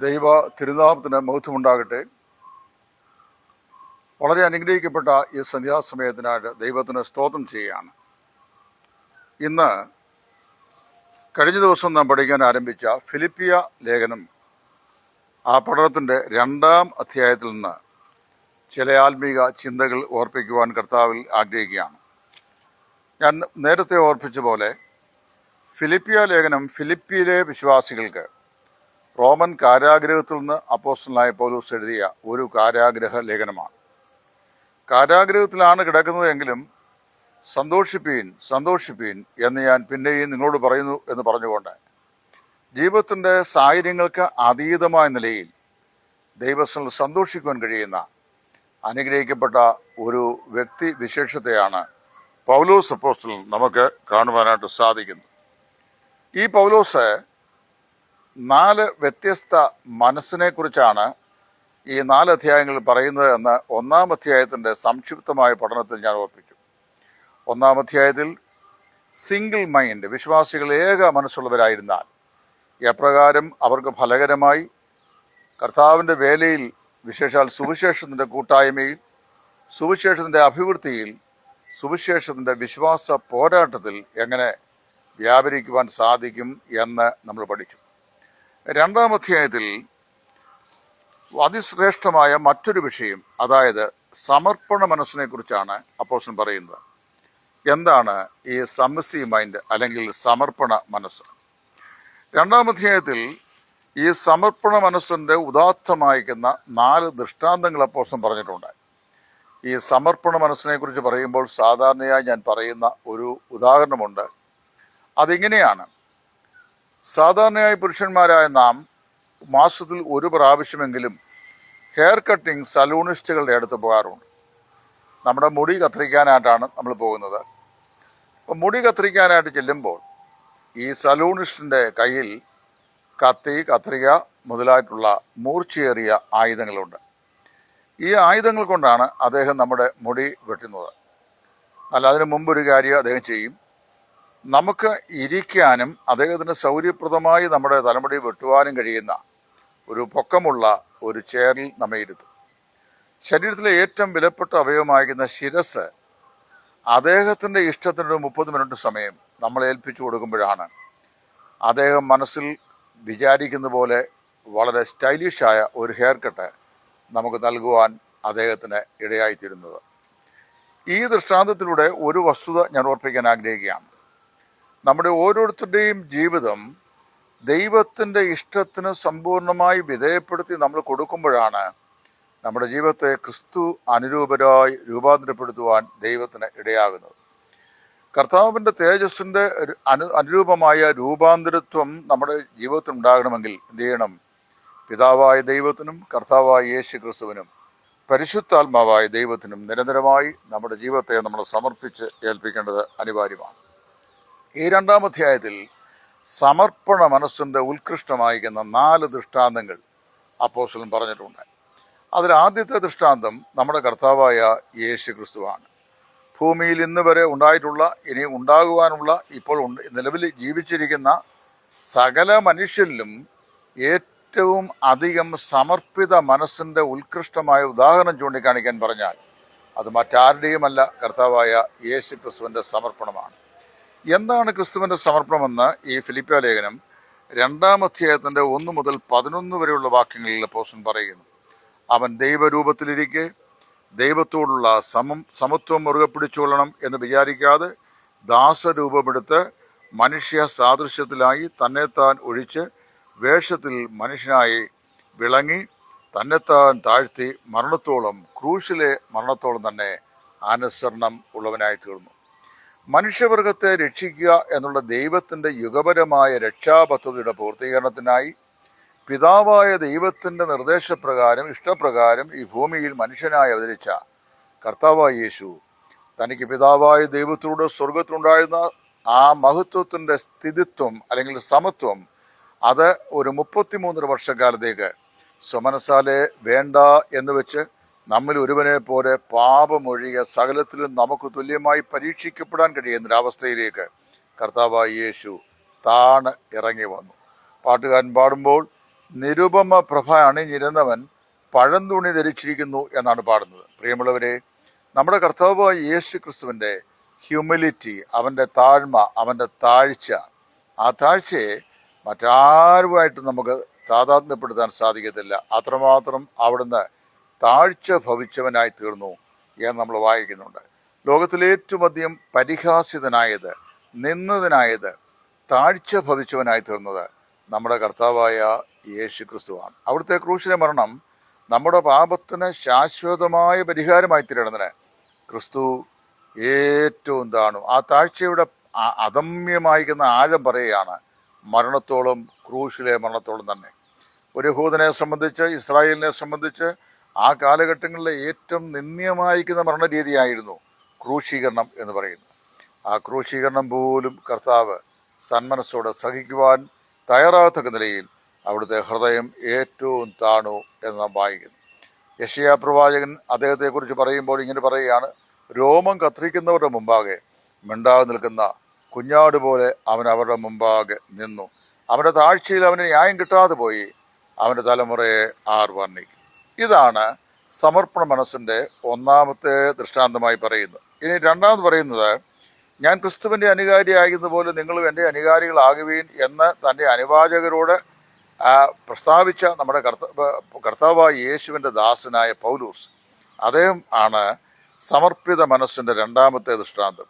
ദൈവ തിരുനാമത്തിന് മൗത്വമുണ്ടാകട്ടെ വളരെ അനുഗ്രഹിക്കപ്പെട്ട ഈ സന്ധ്യാസമയത്തിനായിട്ട് ദൈവത്തിന് സ്തോത്രം ചെയ്യുകയാണ്. ഇന്ന് കഴിഞ്ഞ ദിവസം നാം പഠിക്കാൻ ആരംഭിച്ച ഫിലിപ്പിയ ലേഖനം ആ പഠനത്തിന്റെ രണ്ടാം അധ്യായത്തിൽ നിന്ന് ചില ആത്മീക ചിന്തകൾ ഓർപ്പിക്കുവാൻ കർത്താവിൽ ആഗ്രഹിക്കുകയാണ്. ഞാൻ നേരത്തെ ഓർപ്പിച്ച പോലെ ഫിലിപ്പിയ ലേഖനം ഫിലിപ്പിയിലെ വിശ്വാസികൾക്ക് റോമൻ കാരാഗ്രഹത്തിൽ നിന്ന് അപ്പോസ്റ്റലായ പൗലൂസ് എഴുതിയ ഒരു കാരാഗ്രഹ ലേഖനമാണ്. കാരാഗ്രഹത്തിലാണ് കിടക്കുന്നതെങ്കിലും സന്തോഷിപ്പീൻ സന്തോഷിപ്പീൻ എന്ന് ഞാൻ പിന്നെയും നിങ്ങളോട് പറയുന്നു എന്ന് പറഞ്ഞുകൊണ്ട് ജീവിതത്തിന്റെ സാഹചര്യങ്ങൾക്ക് അതീതമായ നിലയിൽ ദൈവസ്ഥൽ സന്തോഷിക്കുവാൻ കഴിയുന്ന അനുഗ്രഹിക്കപ്പെട്ട ഒരു വ്യക്തി വിശേഷത്തെയാണ് പൗലോസ് അപ്പോസ്റ്റൽ നമുക്ക് കാണുവാനായിട്ട് സാധിക്കുന്നത്. ഈ പൗലോസ് നാല് വ്യത്യസ്ത മനസ്സിനെ കുറിച്ചാണ് ഈ നാല് അധ്യായങ്ങളിൽ പറയുന്നത് എന്ന് ഒന്നാം അധ്യായത്തിന്റെ സംക്ഷിപ്തമായ പഠനത്തിൽ ഞാൻ ഓർപ്പിക്കും. ഒന്നാം അധ്യായത്തിൽ സിംഗിൾ മൈൻഡ് വിശ്വാസികൾ ഏക മനസ്സുള്ളവരായിരുന്നാൽ എപ്രകാരം അവർക്ക് ഫലകരമായി കർത്താവിന്റെ വേലയിൽ വിശേഷാൽ സുവിശേഷത്തിന്റെ കൂട്ടായ്മയിൽ സുവിശേഷത്തിന്റെ അഭിവൃദ്ധിയിൽ സുവിശേഷത്തിന്റെ വിശ്വാസ പോരാട്ടത്തിൽ എങ്ങനെ വ്യാപരിക്കുവാൻ സാധിക്കും എന്ന് നമ്മൾ പഠിച്ചു. രണ്ടാം അധ്യായത്തിൽ അതിശ്രേഷ്ഠമായ മറ്റൊരു വിഷയം അതായത് സമർപ്പണ മനസ്സിനെ കുറിച്ചാണ് അപ്പോസൻ പറയുന്നത്. എന്താണ് ഈ സമസി മൈൻഡ് അല്ലെങ്കിൽ സമർപ്പണ മനസ്സ്? രണ്ടാം അധ്യായത്തിൽ ഈ സമർപ്പണ മനസ്സിന്റെ ഉദാത്തമായിക്കുന്ന നാല് ദൃഷ്ടാന്തങ്ങൾ അപ്പോസൻ പറഞ്ഞിട്ടുണ്ട്. ഈ സമർപ്പണ മനസ്സിനെ കുറിച്ച് പറയുമ്പോൾ സാധാരണയായി ഞാൻ പറയുന്ന ഒരു ഉദാഹരണമുണ്ട്. അതിങ്ങനെയാണ്? സാധാരണയായി പുരുഷന്മാരായ നാം മാസത്തിൽ ഒരു പ്രാവശ്യമെങ്കിലും ഹെയർ കട്ടിംഗ് സലൂണിസ്റ്റുകളുടെ അടുത്ത് പോകാറുണ്ട്. നമ്മുടെ മുടി കത്തിരിക്കാനായിട്ടാണ് നമ്മൾ പോകുന്നത്. അപ്പം മുടി കത്തിരിക്കാനായിട്ട് ചെല്ലുമ്പോൾ ഈ സലൂണിസ്റ്റിന്റെ കയ്യിൽ കത്തി കത്രിക മുതലായിട്ടുള്ള മൂർച്ചയേറിയ ആയുധങ്ങളുണ്ട്. ഈ ആയുധങ്ങൾ കൊണ്ടാണ് അദ്ദേഹം നമ്മുടെ മുടി വെട്ടുന്നത്. അല്ല അതിനു ഒരു കാര്യം അദ്ദേഹം ചെയ്യും. നമുക്ക് ഇരിക്കാനും അദ്ദേഹത്തിന് സൗകര്യപ്രദമായി നമ്മുടെ തലമുടി വെട്ടുവാനും കഴിയുന്ന ഒരു പൊക്കമുള്ള ഒരു ചെയറിൽ നമ്മെ ഇരുത്തും. ശരീരത്തിലെ ഏറ്റവും വിലപ്പെട്ട അവയവമായിരിക്കുന്ന ശിരസ് അദ്ദേഹത്തിന്റെ ഇഷ്ടത്തിനൊരു മുപ്പത് മിനിറ്റ് സമയം നമ്മൾ ഏൽപ്പിച്ചു കൊടുക്കുമ്പോഴാണ്. അദ്ദേഹം മനസ്സിൽ വിചാരിക്കുന്ന പോലെ വളരെ സ്റ്റൈലിഷായ ഒരു ഹെയർ കട്ട് നമുക്ക് നൽകുവാൻ അദ്ദേഹത്തിന് ഇടയായിത്തീരുന്നത്. ഈ ദൃഷ്ടാന്തത്തിലൂടെ ഒരു വസ്തുത ഞാൻ ഓർപ്പിക്കാൻ ആഗ്രഹിക്കുകയാണ്. നമ്മുടെ ഓരോരുത്തരുടെയും ജീവിതം ദൈവത്തിന്റെ ഇഷ്ടത്തിന് സമ്പൂർണമായി വിധേയപ്പെടുത്തി നമ്മൾ കൊടുക്കുമ്പോഴാണ് നമ്മുടെ ജീവിതത്തെ ക്രിസ്തു അനുരൂപരായി രൂപാന്തരപ്പെടുത്തുവാൻ ദൈവത്തിന് ഇടയാകുന്നത്. കർത്താവിന്റെ തേജസ്സിന്റെ അനു അനുരൂപമായ രൂപാന്തരത്വം നമ്മുടെ ജീവിതത്തിൽ ഉണ്ടാകണമെങ്കിൽ എന്ത് ചെയ്യണം? പിതാവായ ദൈവത്തിനും കർത്താവായ യേശു ക്രിസ്തുവിനും പരിശുദ്ധാത്മാവായ ദൈവത്തിനും നിരന്തരമായി നമ്മുടെ ജീവിതത്തെ നമ്മൾ സമർപ്പിച്ച് ഏൽപ്പിക്കേണ്ടത് അനിവാര്യമാണ്. ഈ രണ്ടാം അധ്യായത്തിൽ സമർപ്പണ മനസ്സിന്റെ ഉത്കൃഷ്ടമായിരിക്കുന്ന നാല് ദൃഷ്ടാന്തങ്ങൾ അപ്പോസ്റ്റലൻ പറഞ്ഞിട്ടുണ്ട്. അതിൽ ആദ്യത്തെ ദൃഷ്ടാന്തം നമ്മുടെ കർത്താവായ യേശു ക്രിസ്തുവാണ് ഭൂമിയിൽ ഇന്ന് വരെ ഉണ്ടായിട്ടുള്ള ഇനി ഉണ്ടാകുവാനുള്ള ഇപ്പോൾ നിലവിൽ ജീവിച്ചിരിക്കുന്ന സകല മനുഷ്യരിലും ഏറ്റവും അധികം സമർപ്പിത മനസ്സിന്റെ ഉത്കൃഷ്ടമായ ഉദാഹരണം ചൂണ്ടിക്കാണിക്കാൻ പറഞ്ഞാൽ അത് മറ്റാരുടെയുമല്ല കർത്താവായ യേശു ക്രിസ്തുവിന്റെ സമർപ്പണമാണ്. എന്താണ് ക്രിസ്തുവിന്റെ സമർപ്പണമെന്ന് ഈ ഫിലിപ്പ ലേഖനം രണ്ടാം അധ്യായത്തിന്റെ ഒന്ന് മുതൽ പതിനൊന്ന് വരെയുള്ള വാക്യങ്ങളിൽ പോസ്റ്റൻ പറയുന്നു. അവൻ ദൈവരൂപത്തിലിരിക്കെ ദൈവത്തോടുള്ള സമം സമത്വം മുറുകെ പിടിച്ചുകൊള്ളണം എന്ന് വിചാരിക്കാതെ ദാസരൂപമെടുത്ത് മനുഷ്യ സാദൃശ്യത്തിലായി തന്നെത്താൻ ഒഴിച്ച് വേഷത്തിൽ മനുഷ്യനായി വിളങ്ങി തന്നെത്താൻ താഴ്ത്തി മരണത്തോളം ക്രൂശിലെ മരണത്തോളം തന്നെ അനുസരണം ഉള്ളവനായി തീർന്നു മനുഷ്യവർഗത്തെ രക്ഷിക്കുക എന്നുള്ള ദൈവത്തിന്റെ യുഗപരമായ രക്ഷാപദ്ധതിയുടെ പൂർത്തീകരണത്തിനായി പിതാവായ ദൈവത്തിന്റെ നിർദ്ദേശപ്രകാരം ഇഷ്ടപ്രകാരം ഈ ഭൂമിയിൽ മനുഷ്യനായി അവതരിച്ച കർത്താവായ യേശു തനിക്ക് പിതാവായ ദൈവത്തിലൂടെ സ്വർഗത്തിലുണ്ടായിരുന്ന ആ മഹത്വത്തിന്റെ സ്ഥിതിത്വം അല്ലെങ്കിൽ സമത്വം അത് ഒരു മുപ്പത്തിമൂന്നര വർഷക്കാലത്തേക്ക് സ്വമനസാലെ വേണ്ട എന്ന് വെച്ച് നമ്മിൽ ഒരുവനെ പോലെ പാപമൊഴിയ സകലത്തിലും നമുക്ക് തുല്യമായി പരീക്ഷിക്കപ്പെടാൻ കഴിയുന്ന ഒരവസ്ഥയിലേക്ക് കർത്താവായി യേശു താണ് ഇറങ്ങി വന്നു. പാട്ടുകാരൻ പാടുമ്പോൾ നിരുപമ പ്രഭ അണിഞ്ഞിരുന്നവൻ പഴന്തുണി ധരിച്ചിരിക്കുന്നു എന്നാണ് പാടുന്നത്. പ്രിയമുള്ളവരെ നമ്മുടെ കർത്താവായി യേശു ക്രിസ്തുവിന്റെ ഹ്യൂമിലിറ്റി അവന്റെ താഴ്മ അവന്റെ താഴ്ച ആ താഴ്ചയെ മറ്റാരുമായിട്ടും നമുക്ക് താതാത്മ്യപ്പെടുത്താൻ സാധിക്കത്തില്ല. അത്രമാത്രം അവിടുന്ന് താഴ്ച ഭവിച്ചവനായി തീർന്നു എന്ന് നമ്മൾ വായിക്കുന്നുണ്ട്. ലോകത്തിലെ ഏറ്റവും അധികം പരിഹാസ്യതനായത് നിന്നതിനായത് താഴ്ച ഭവിച്ചവനായി തീർന്നത് നമ്മുടെ കർത്താവായ യേശു ക്രിസ്തുവാണ് അവിടുത്തെ ക്രൂശിലെ മരണം നമ്മുടെ പാപത്തിന് ശാശ്വതമായ പരിഹാരമായി തീരണതിന് ക്രിസ്തു ഏറ്റവും താണു. ആ താഴ്ചയുടെ അദമ്യമായിരിക്കുന്ന ആഴം പറയുകയാണ് മരണത്തോളം ക്രൂശിലെ മരണത്തോളം തന്നെ. ഒരു ഹൂദനെ സംബന്ധിച്ച് ഇസ്രായേലിനെ സംബന്ധിച്ച് ആ കാലഘട്ടങ്ങളിലെ ഏറ്റവും നിന്ദ്യമായിരിക്കുന്ന മരണരീതിയായിരുന്നു ക്രൂശീകരണം എന്ന് പറയുന്നത്. ആ ക്രൂശീകരണം പോലും കർത്താവ് സന്മനസ്സോടെ സഹിക്കുവാൻ തയ്യാറാകത്തക്ക നിലയിൽ അവിടുത്തെ ഹൃദയം ഏറ്റവും താണു എന്ന് നാം വായിക്കുന്നു. യശയാ പ്രവാചകൻ അദ്ദേഹത്തെക്കുറിച്ച് പറയുമ്പോൾ ഇങ്ങനെ പറയുകയാണ് രോമം കത്തിരിക്കുന്നവരുടെ മുമ്പാകെ മിണ്ടാതെ നിൽക്കുന്ന കുഞ്ഞാട് പോലെ അവൻ അവരുടെ മുമ്പാകെ നിന്നു. അവന്റെ താഴ്ചയിൽ അവന് ന്യായം കിട്ടാതെ പോയി. അവന്റെ തലമുറയെ ആർ വർണിക്കും ഇതാണ് സമർപ്പണ മനസ്സിന്റെ ഒന്നാമത്തെ ദൃഷ്ടാന്തമായി പറയുന്നത്. ഇനി രണ്ടാമത് പറയുന്നത് ഞാൻ ക്രിസ്തുവിന്റെ അനുകാരിയാകുന്ന പോലെ നിങ്ങളും എന്റെ അനുകാരികളാകുവീൻ എന്ന് തന്റെ അനുവാചകരോട് പ്രസ്താവിച്ച നമ്മുടെ കർത്ത കർത്താവായ യേശുവിന്റെ ദാസനായ പൗലൂസ്. അദ്ദേഹം ആണ് സമർപ്പിത മനസ്സിന്റെ രണ്ടാമത്തെ ദൃഷ്ടാന്തം.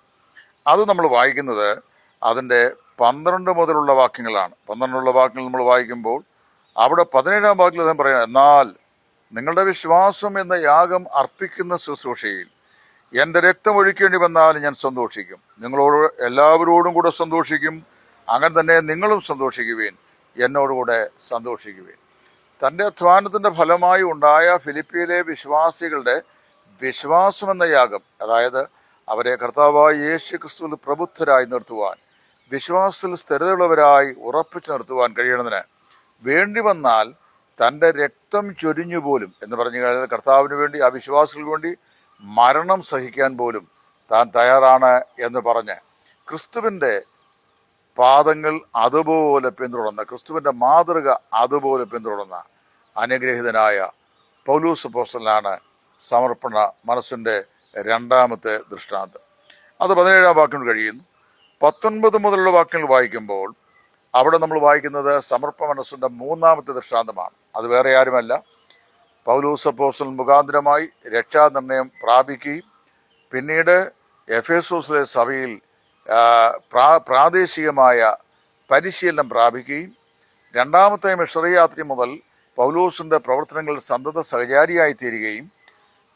അത് നമ്മൾ വായിക്കുന്നത് അതിന്റെ പന്ത്രണ്ട് മുതലുള്ള വാക്യങ്ങളാണ്. പന്ത്രണ്ടുള്ള വാക്യങ്ങൾ നമ്മൾ വായിക്കുമ്പോൾ അവിടെ പതിനേഴാം വാക്യത്തിൽ അദ്ദേഹം പറയുന്നത് എന്നാൽ നിങ്ങളുടെ വിശ്വാസം എന്ന യാഗം അർപ്പിക്കുന്ന ശുശ്രൂഷയിൽ എന്റെ രക്തം ഒഴിക്കേണ്ടി വന്നാൽ ഞാൻ സന്തോഷിക്കും. നിങ്ങളോട് എല്ലാവരോടും കൂടെ സന്തോഷിക്കും. അങ്ങനെ തന്നെ നിങ്ങളും സന്തോഷിക്കുവേൻ. എന്നോടുകൂടെ സന്തോഷിക്കുവേൻ. തന്റെ അധ്വാനത്തിന്റെ ഫലമായി ഉണ്ടായ ഫിലിപ്പിയിലെ വിശ്വാസികളുടെ വിശ്വാസമെന്ന യാഗം അതായത് അവരെ കർത്താവായ യേശു ക്രിസ്തുവിൽ പ്രബുദ്ധരായി നിർത്തുവാൻ വിശ്വാസത്തിൽ സ്ഥിരതയുള്ളവരായി ഉറപ്പിച്ചു നിർത്തുവാൻ കഴിയണതിന് വേണ്ടി വന്നാൽ തന്റെ രക്തം ചൊരിഞ്ഞു പോലും എന്ന് പറഞ്ഞു കഴിഞ്ഞാൽ കർത്താവിന് വേണ്ടി ആ വിശ്വാസികൾക്ക് വേണ്ടി മരണം സഹിക്കാൻ പോലും താൻ തയ്യാറാണ് എന്ന് പറഞ്ഞ് ക്രിസ്തുവിന്റെ പാദങ്ങൾ അതുപോലെ പിന്തുടർന്ന ക്രിസ്തുവിന്റെ മാതൃക അതുപോലെ പിന്തുടർന്ന അനുഗ്രഹീതനായ പൗലൂസ് പോസ്റ്റലാണ് സമർപ്പണ മനസ്സിന്റെ രണ്ടാമത്തെ ദൃഷ്ടാന്തം. അത് പതിനേഴാം വാക്കിന് കഴിയുന്നു. പത്തൊൻപത് മുതലുള്ള വാക്കിൽ വായിക്കുമ്പോൾ അവിടെ നമ്മൾ വായിക്കുന്നത് സമർപ്പ മനസ്സിന്റെ മൂന്നാമത്തെ ദൃഷ്ടാന്തമാണ്. അത് വേറെ ആരുമല്ല. പൗലൂസ് അപ്പോസ്റ്റൽ മുഖാന്തരമായി രക്ഷാനിർണയം പ്രാപിക്കുകയും പിന്നീട് എഫേസോസിലെ സഭയിൽ പ്രാ പ്രാദേശികമായ പരിശീലനം പ്രാപിക്കുകയും രണ്ടാമത്തെ മിഷറി യാത്ര മുതൽ പൗലൂസിന്റെ പ്രവർത്തനങ്ങളിൽ സന്തത സഹചാരിയായി തീരുകയും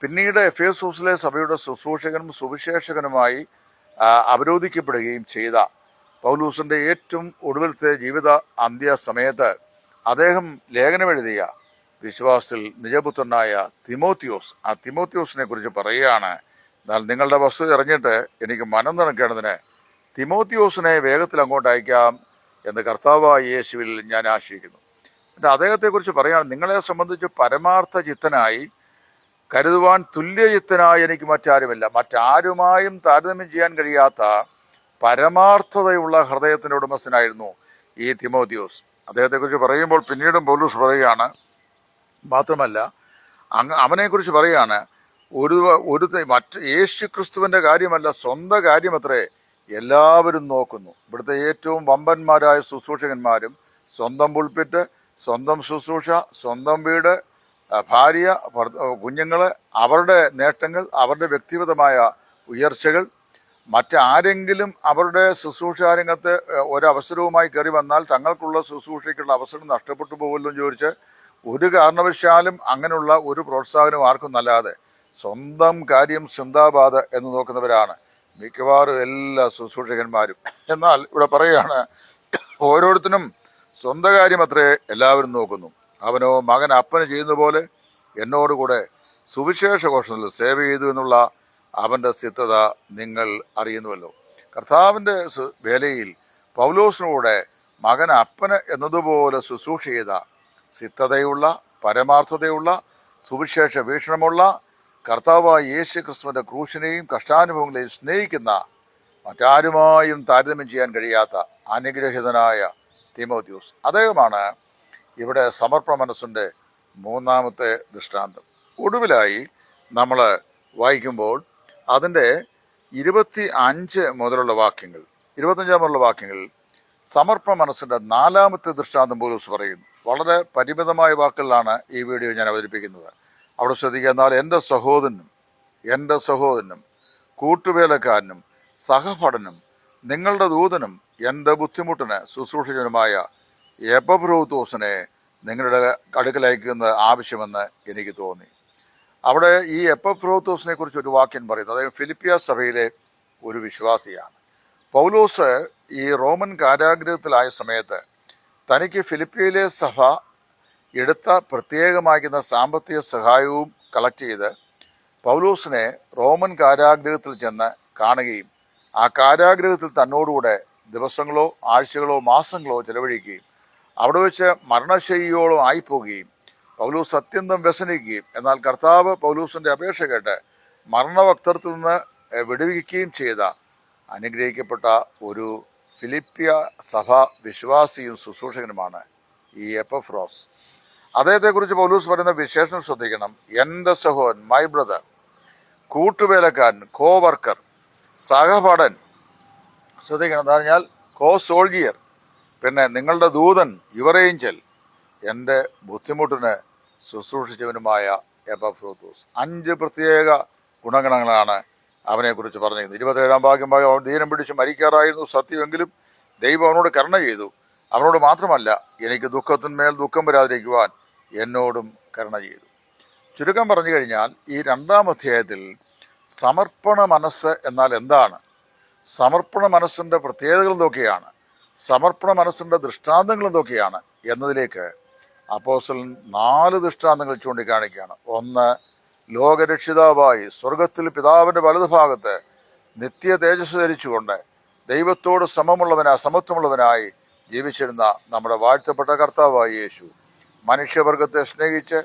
പിന്നീട് എഫേസോസിലെ സഭയുടെ ശുശ്രൂഷകനും സുവിശേഷകനുമായി അവരോധിക്കപ്പെടുകയും ചെയ്ത പൗലൂസിന്റെ ഏറ്റവും ഒടുവിലത്തെ ജീവിത അന്ത്യ സമയത്ത് അദ്ദേഹം ലേഖനമെഴുതിയ വിശ്വാസത്തിൽ നിജപുത്രനായ തിമോത്തിയോസ്. ആ തിമോത്തിയോസിനെ കുറിച്ച് പറയുകയാണ് എന്നാൽ നിങ്ങളുടെ വസ്തു എറിഞ്ഞിട്ട് എനിക്ക് മനം നിറക്കേണ്ടതിന് തിമോത്തിയോസിനെ വേഗത്തിൽ അങ്ങോട്ട് അയക്കാം എന്ന് കർത്താവായ യേശുവിൽ ഞാൻ ആശിക്കുന്നു. എന്നിട്ട് അദ്ദേഹത്തെക്കുറിച്ച് പറയുകയാണ് നിങ്ങളെ സംബന്ധിച്ച് പരമാർത്ഥ ചിത്തനായി കരുതുവാൻ തുല്യചിത്തനായി എനിക്ക് മറ്റാരുമില്ല. മറ്റാരുമായും താരതമ്യം ചെയ്യാൻ കഴിയാത്ത പരമാർത്ഥതയുള്ള ഹൃദയത്തിന്റെ ഉടമസ്ഥനായിരുന്നു ഈ തിമോത്തിയോസ് അദ്ദേഹത്തെക്കുറിച്ച് പറയുമ്പോൾ പിന്നീടും പൗലൂസ് പറയുകയാണ് മാത്രമല്ല അങ്ങ് അവനെക്കുറിച്ച് പറയുകയാണ് ഒരു ഒരു മറ്റ് യേശു ക്രിസ്തുവിന്റെ കാര്യമല്ല സ്വന്തം കാര്യമത്രേ എല്ലാവരും നോക്കുന്നു. ഇവിടുത്തെ ഏറ്റവും വമ്പന്മാരായ ശുശ്രൂഷകന്മാരും സ്വന്തം പുൽപ്പിറ്റ് സ്വന്തം ശുശ്രൂഷ സ്വന്തം വീട് ഭാര്യ കുഞ്ഞുങ്ങൾ അവരുടെ നേട്ടങ്ങൾ അവരുടെ വ്യക്തിപരമായ ഉയർച്ചകൾ മറ്റാരെങ്കിലും അവരുടെ ശുശ്രൂഷ രംഗത്ത് ഒരവസരവുമായി കയറി വന്നാൽ തങ്ങൾക്കുള്ള ശുശ്രൂഷയ്ക്കുള്ള അവസരം നഷ്ടപ്പെട്ടു പോകുമല്ലോ ചോദിച്ച് ഒരു കാരണവശാലും അങ്ങനെയുള്ള ഒരു പ്രോത്സാഹനം ആർക്കും നല്ലാതെ സ്വന്തം കാര്യം ചിന്താബാധ എന്ന് നോക്കുന്നവരാണ്. മിക്കവാറും എല്ലാ ശുശ്രൂഷകന്മാരും. എന്നാൽ ഇവിടെ പറയുകയാണ് ഓരോരുത്തരും സ്വന്തം കാര്യം അത്രേ എല്ലാവരും നോക്കുന്നു. അവനോ മകൻ അപ്പന് ചെയ്യുന്ന പോലെ എന്നോടുകൂടെ സുവിശേഷ ഘോഷണത്തിൽ സേവ ചെയ്തു എന്നുള്ള അവന്റെ സിദ്ധത നിങ്ങൾ അറിയുന്നുവല്ലോ. കർത്താവിന്റെ വേലയിൽ പൗലോസിനൂടെ മകൻ അപ്പന് എന്നതുപോലെ ശുശ്രൂഷ ചെയ്ത സിദ്ധതയുള്ള പരമാർത്ഥതയുള്ള സുവിശേഷ വീക്ഷണമുള്ള കർത്താവായ യേശു ക്രിസ്തുവിന്റെ ക്രൂശിനെയും കഷ്ടാനുഭവങ്ങളെയും സ്നേഹിക്കുന്ന മറ്റാരുമായും താരതമ്യം ചെയ്യാൻ കഴിയാത്ത അനുഗ്രഹിതനായ തിമോത്യൂസ്. അദ്ദേഹമാണ് ഇവിടെ സമർപ്പണ മനസ്സിന്റെ മൂന്നാമത്തെ ദൃഷ്ടാന്തം. ഒടുവിലായി നമ്മൾ വായിക്കുമ്പോൾ അതിന്റെ ഇരുപത്തി അഞ്ച് മുതലുള്ള വാക്യങ്ങൾ ഇരുപത്തഞ്ചാം മുതലുള്ള വാക്യങ്ങൾ സമർപ്പണ മനസ്സിന്റെ നാലാമത്തെ ദൃഷ്ടാന്തം പോലീസ് പറയുന്നു. വളരെ പരിമിതമായ വാക്കുകളിലാണ് ഈ വീഡിയോ ഞാൻ അവതരിപ്പിക്കുന്നത്. അവിടെ ശ്രദ്ധിക്കുക എന്നാൽ എന്റെ സഹോദരനും എന്റെ സഹോദരനും കൂട്ടുവേലക്കാരനും സഹപഠനും നിങ്ങളുടെ ദൂതനും എന്റെ ബുദ്ധിമുട്ടിന് ശുശ്രൂഷിച്ചവനുമായ എപ്പബ്രൂത്തോസിനെ നിങ്ങളുടെ അടുക്കൽ അയക്കുന്നത് ആവശ്യമെന്ന് എനിക്ക് തോന്നി. അവിടെ ഈ എപ്പഫ്രോത്തോസിനെ കുറിച്ച് ഒരു വാക്യം പറയുന്നത് അതായത് ഫിലിപ്പിയ സഭയിലെ ഒരു വിശ്വാസിയാണ്. പൗലോസ് ഈ റോമൻ കാരാഗ്രഹത്തിലായ സമയത്ത് തനിക്ക് ഫിലിപ്പിയയിലെ സഭ എടുത്ത പ്രത്യേകമാക്കുന്ന സാമ്പത്തിക സഹായവും കളക്ട് ചെയ്ത് പൗലോസിനെ റോമൻ കാരാഗ്രഹത്തിൽ ചെന്ന് കാണുകയും ആ കാരാഗ്രഹത്തിൽ തന്നോടുകൂടെ ദിവസങ്ങളോ ആഴ്ചകളോ മാസങ്ങളോ ചെലവഴിക്കുകയും അവിടെ വെച്ച് മരണശൈലിയോളം ആയിപ്പോവുകയും പൗലൂസ് അത്യന്തം വ്യസനിക്കുകയും എന്നാൽ കർത്താവ് പൗലൂസിന്റെ അപേക്ഷ കേട്ട് മരണവക്തത്തിൽ നിന്ന് വിടുവിക്കുകയും ചെയ്ത അനുഗ്രഹിക്കപ്പെട്ട ഒരു ഫിലിപ്പിയ സഭ വിശ്വാസിയും ശുശ്രൂഷകനുമാണ് ഈ എപ്പഫ്രോസ്. അദ്ദേഹത്തെക്കുറിച്ച് പൗലൂസ് പറയുന്ന വിശേഷം ശ്രദ്ധിക്കണം. എന്റെ സഹോൻ മൈ ബ്രദർ കൂട്ടുവേലക്കാരൻ കോ വർക്കർ സഹപാഠൻ ശ്രദ്ധിക്കണം. എന്താ പറഞ്ഞാൽ കോ സോൾജിയർ പിന്നെ നിങ്ങളുടെ ദൂതൻ യുവർ ഏഞ്ചൽ എന്റെ ബുദ്ധിമുട്ടിന് ശുശ്രൂഷിച്ചവനുമായ എപ്പഫ്രോത്തോസ് അഞ്ച് പ്രത്യേക ഗുണഗണങ്ങളാണ് അവനെക്കുറിച്ച് പറഞ്ഞിരുന്നത് ഇരുപത്തേഴാം ഭാഗ്യം ഭാഗം അവൻ ധീരം പിടിച്ച് മരിക്കാറായിരുന്നു. സത്യമെങ്കിലും ദൈവം അവനോട് കരുണ ചെയ്തു. അവനോട് മാത്രമല്ല എനിക്ക് ദുഃഖത്തിന്മേൽ ദുഃഖം വരാതിരിക്കുവാൻ എന്നോടും കരുണ ചെയ്തു. ചുരുക്കം പറഞ്ഞു കഴിഞ്ഞാൽ ഈ രണ്ടാം അധ്യായത്തിൽ സമർപ്പണ മനസ്സ് എന്നാൽ എന്താണ്? സമർപ്പണ മനസ്സിന്റെ പ്രത്യേകതകൾ എന്തൊക്കെയാണ്? സമർപ്പണ മനസ്സിന്റെ ദൃഷ്ടാന്തങ്ങൾ എന്തൊക്കെയാണ്? എന്നതിലേക്ക് അപ്പോസ്റ്റലൻ നാല് ദൃഷ്ടാന്തങ്ങൾ ചൂണ്ടിക്കാണിക്കുകയാണ്. ഒന്ന് ലോകരക്ഷിതാവായി സ്വർഗത്തിൽ പിതാവിന്റെ വലതുഭാഗത്ത് നിത്യ തേജസ് ധരിച്ചുകൊണ്ട് ദൈവത്തോട് സമമുള്ളവനാ സമത്വമുള്ളവനായി ജീവിച്ചിരുന്ന നമ്മുടെ വാഴ്ത്തപ്പെട്ട കർത്താവായി യേശു. മനുഷ്യവർഗത്തെ സ്നേഹിച്ച്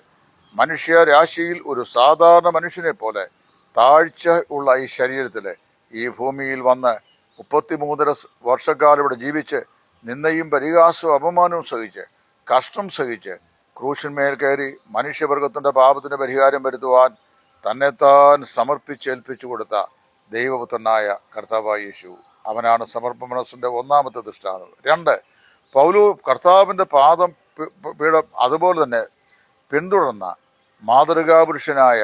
മനുഷ്യരാശിയിൽ ഒരു സാധാരണ മനുഷ്യനെ പോലെ താഴ്ച ഉള്ള ഈ ശരീരത്തിൽ ഈ ഭൂമിയിൽ വന്ന് മുപ്പത്തിമൂന്നര വർഷക്കാലം ഇവിടെ ജീവിച്ച് നിന്നയും പരിഹാസവും അപമാനവും സഹിച്ച് കഷ്ടം സഹിച്ച് ക്രൂശന്മേൽ കയറി മനുഷ്യവർഗത്തിന്റെ പാപത്തിന് പരിഹാരം വരുത്തുവാൻ തന്നെത്താൻ സമർപ്പിച്ചേൽപ്പിച്ചു കൊടുത്ത ദൈവപുത്രനായ കർത്താവായ യേശു. അവനാണ് സമർപ്പ മനസ്സിന്റെ ഒന്നാമത്തെ ദൃഷ്ടാന്തം. രണ്ട് പൗലു കർത്താവിന്റെ പാദം പീഠം അതുപോലെ തന്നെ പിന്തുടർന്ന മാതൃകാപുരുഷനായ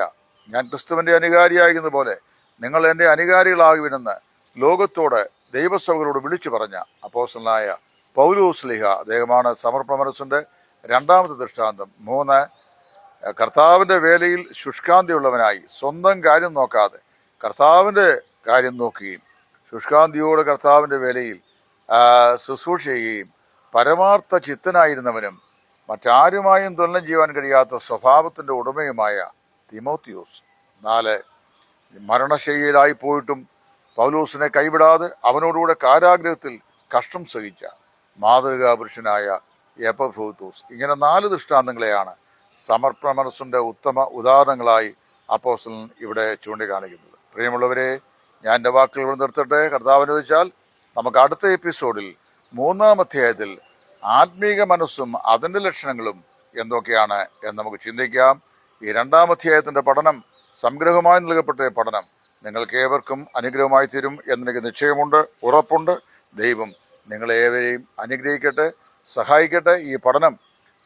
ഞാൻ ക്രിസ്തുവിന്റെ അനുകാരിയായിരുന്ന പോലെ നിങ്ങൾ എന്റെ അനുകാരികളാകുവിനെന്ന് ലോകത്തോട് ദൈവസഭകളോട് വിളിച്ചു പറഞ്ഞ അപ്പോസ്റ്റലായ പൗലൂസ്ലിഹ അദ്ദേഹമാണ് സമർപ്പണ മനസ്സിന്റെ രണ്ടാമത്തെ ദൃഷ്ടാന്തം. മൂന്ന് കർത്താവിന്റെ വേലയിൽ ശുഷ്കാന്തിയുള്ളവനായി സ്വന്തം കാര്യം നോക്കാതെ കർത്താവിന്റെ കാര്യം നോക്കുകയും ശുഷ്കാന്തിയോട് കർത്താവിന്റെ വേലയിൽ ശുശ്രൂഷ ചെയ്യുകയും പരമാർത്ഥ ചിത്തനായിരുന്നവനും മറ്റാരുമായും തുലനം ചെയ്യുവാൻ കഴിയാത്ത സ്വഭാവത്തിന്റെ ഉടമയുമായ തിമോത്തിയോസ്. നാല് മരണശൈലിയിലായി പോയിട്ടും പൗലൂസിനെ കൈവിടാതെ അവനോടുകൂടെ കാരാഗ്രഹത്തിൽ കഷ്ടം സഹിച്ച മാതൃകാ എപ്പഫൂത്തൂസ് ഇങ്ങനെ നാല് ദൃഷ്ടാന്തങ്ങളെയാണ് സമർപ്പണ മനസ്സിന്റെ ഉത്തമ ഉദാഹരണങ്ങളായി അപ്പോസ്റ്റൽ ഇവിടെ ചൂണ്ടിക്കാണിക്കുന്നത്. പ്രിയമുള്ളവരെ ഞാൻ എന്റെ വാക്കുകൾ ഇവിടെ നിർത്തട്ടെ. കർത്താവ് ചോദിച്ചാൽ നമുക്ക് അടുത്ത എപ്പിസോഡിൽ മൂന്നാം അധ്യായത്തിൽ ആത്മീക മനസ്സും അതിന്റെ ലക്ഷണങ്ങളും എന്തൊക്കെയാണ് എന്ന് നമുക്ക് ചിന്തിക്കാം. ഈ രണ്ടാം അധ്യായത്തിന്റെ പഠനം സംഗ്രഹമായി നൽകപ്പെട്ട പഠനം നിങ്ങൾക്ക് ഏവർക്കും അനുഗ്രഹമായി തീരും എന്നെനിക്ക് നിശ്ചയമുണ്ട് ഉറപ്പുണ്ട്. ദൈവം നിങ്ങളേവരെയും അനുഗ്രഹിക്കട്ടെ സഹായിക്കട്ടെ. ഈ പഠനം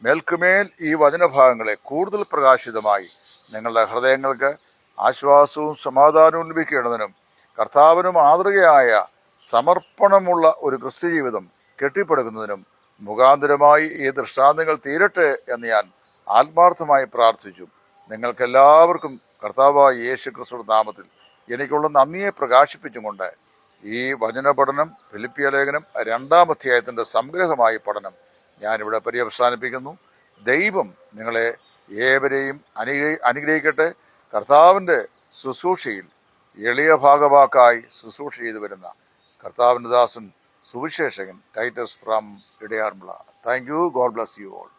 മേൽക്കുമേൽ ഈ വചനഭാഗങ്ങളെ കൂടുതൽ പ്രകാശിതമായി നിങ്ങളുടെ ഹൃദയങ്ങൾക്ക് ആശ്വാസവും സമാധാനവും ലഭിക്കേണ്ടതിനും കർത്താവിന് മാതൃകയായ സമർപ്പണമുള്ള ഒരു ക്രിസ്തു ജീവിതം കെട്ടിപ്പടുക്കുന്നതിനും മുഖാന്തരമായി ഈ ദൃഷ്ടാന്തങ്ങൾ തീരട്ടെ എന്ന് ഞാൻ ആത്മാർത്ഥമായി പ്രാർത്ഥിച്ചു. നിങ്ങൾക്കെല്ലാവർക്കും കർത്താവായ യേശു ക്രിസ്തു നാമത്തിൽ എനിക്കുള്ള നന്ദിയെ പ്രകാശിപ്പിച്ചുകൊണ്ട് ഈ വചന പഠനം ഫിലിപ്പിയ ലേഖനം രണ്ടാം അധ്യായത്തിന്റെ സംഗ്രഹമായ പഠനം ഞാനിവിടെ പര്യവസാനിപ്പിക്കുന്നു. ദൈവം നിങ്ങളെ ഏവരെയും അനുഗ്രഹി അനുഗ്രഹിക്കട്ടെ. കർത്താവിന്റെ ശുശ്രൂഷയിൽ എളിയ ഭാഗവാക്കായി ശുശ്രൂഷ ചെയ്തു വരുന്ന കർത്താവിന്റെ ദാസൻ Suviseshakan Titus from Edayaranmula. Thank you. God bless you all.